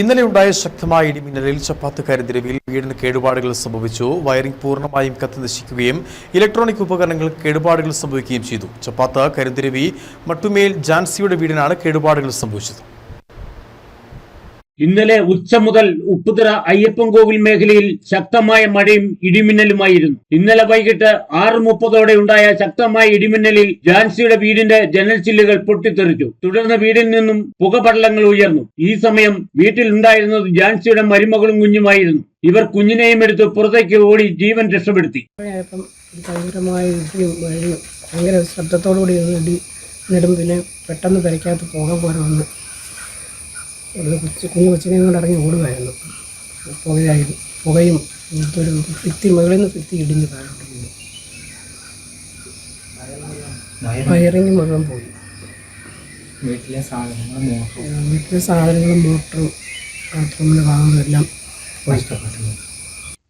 ഇന്നലെ ഉണ്ടായ ശക്തമായ ഇടിമിന്നലിൽ ചപ്പാത്ത് കരുതിരവിൽ വീടിന് കേടുപാടുകൾ സംഭവിച്ചു. വയറിംഗ് പൂർണമായും കത്തിനശിക്കുകയും ഇലക്ട്രോണിക് ഉപകരണങ്ങൾ കേടുപാടുകൾ സംഭവിക്കുകയും ചെയ്തു. ചപ്പാത്ത് കരുതിരവി മട്ടുമേൽ ജാൻസിയുടെ വീടിനാണ് കേടുപാടുകൾ സംഭവിച്ചത്. ഇന്നലെ ഉച്ച മുതൽ ഉപ്പുതറ അയ്യപ്പൻകോവിൽ മേഖലയിൽ ശക്തമായ മഴയും ഇടിമിന്നലുമായിരുന്നു. ഇന്നലെ വൈകിട്ട് ആറ് മുപ്പതോടെ ഉണ്ടായ ശക്തമായ ഇടിമിന്നലിൽ ജാൻസിയുടെ വീടിന്റെ ജനൽ ചില്ലുകൾ പൊട്ടിത്തെറിച്ചു. തുടർന്ന് വീടിൽ നിന്നും പുകപടലങ്ങൾ ഉയർന്നു. ഈ സമയം വീട്ടിൽ ഉണ്ടായിരുന്നത് ജാൻസിയുടെ മരുമകളും കുഞ്ഞുമായിരുന്നു. ഇവർ കുഞ്ഞിനെയും എടുത്ത് പുറത്തേക്ക് ഓടി ജീവൻ രക്ഷപ്പെടുത്തി. ഭയങ്കര ശബ്ദത്തോടു കൂടി പെട്ടെന്ന് പെരയ്ക്കകത്ത് പോലെ വന്ന്. ഒരു കൊച്ചു കുഞ്ഞു കൊച്ചിനെ കൊണ്ട് ഇറങ്ങി ഓടുകയായിരുന്നു. പുകയായി പുകയും ഒരു ഭിത്തി മുകളിൽ നിന്ന് ഭിത്തി ഇടിഞ്ഞ് താഴോട്ട് വീണു വയറിങ് മുഴുവൻ പോയി. വീട്ടിലെ സാധനങ്ങളും വീട്ടിലെ സാധനങ്ങളും മോട്ടറും ബാത്റൂമിൽ വാങ്ങുന്നതെല്ലാം പോയി.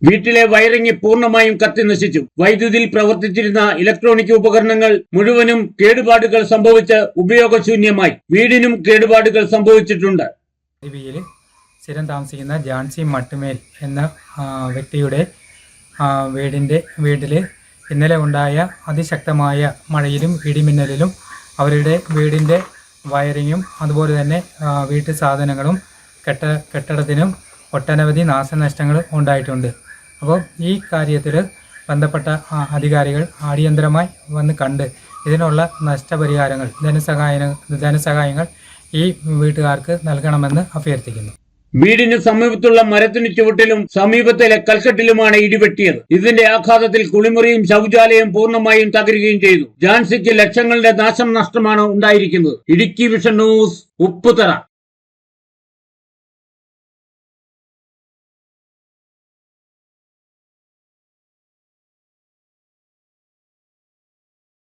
വീട്ടിലെ വയറിങ് പൂർണമായും കത്തി നശിച്ചു. വൈദ്യുതിയിൽ പ്രവർത്തിച്ചിരുന്ന ഇലക്ട്രോണിക് ഉപകരണങ്ങൾ മുഴുവനും കേടുപാടുകൾ സംഭവിച്ച് ഉപയോഗശൂന്യമായി. വീടിനും കേടുപാടുകൾ സംഭവിച്ചിട്ടുണ്ട്. ലിബിയിൽ സ്ഥിരം താമസിക്കുന്ന ജാൻസി മട്ടുമേൽ എന്ന വ്യക്തിയുടെ വീടിന്റെ വീട്ടിൽ ഇന്നലെ ഉണ്ടായ അതിശക്തമായ മഴയിലും ഇടിമിന്നലിലും അവരുടെ വീടിന്റെ വയറിങ്ങും അതുപോലെ തന്നെ വീട്ടു സാധനങ്ങളും കെട്ട കെട്ടിടത്തിനും ഒട്ടനവധി നാശനഷ്ടങ്ങൾ ഉണ്ടായിട്ടുണ്ട്. അപ്പോൾ ഈ കാര്യത്തിൽ ബന്ധപ്പെട്ട അധികാരികൾ അടിയന്തരമായി വന്ന് കണ്ട് ഇതിനുള്ള നഷ്ടപരിഹാരങ്ങൾ ധനസഹായ ധനസഹായങ്ങൾ ഈ വീട്ടുകാർക്ക് നൽകണമെന്ന് അഭ്യർത്ഥിക്കുന്നു. വീടിന് സമീപത്തുള്ള മരത്തിന് ചുവട്ടിലും സമീപത്തിലെ കൽക്കെട്ടിലുമാണ് ഇടിവെട്ടിയത് ഇതിന്റെ ആഘാതത്തിൽ കുളിമുറിയും ശൗചാലയം പൂർണമായും തകരുകയും ചെയ്തു. ജാൻസിക്ക് ലക്ഷങ്ങളുടെ നാശം നഷ്ടമാണ് ഉണ്ടായിരിക്കുന്നത്. Idukki vision news Upputhara.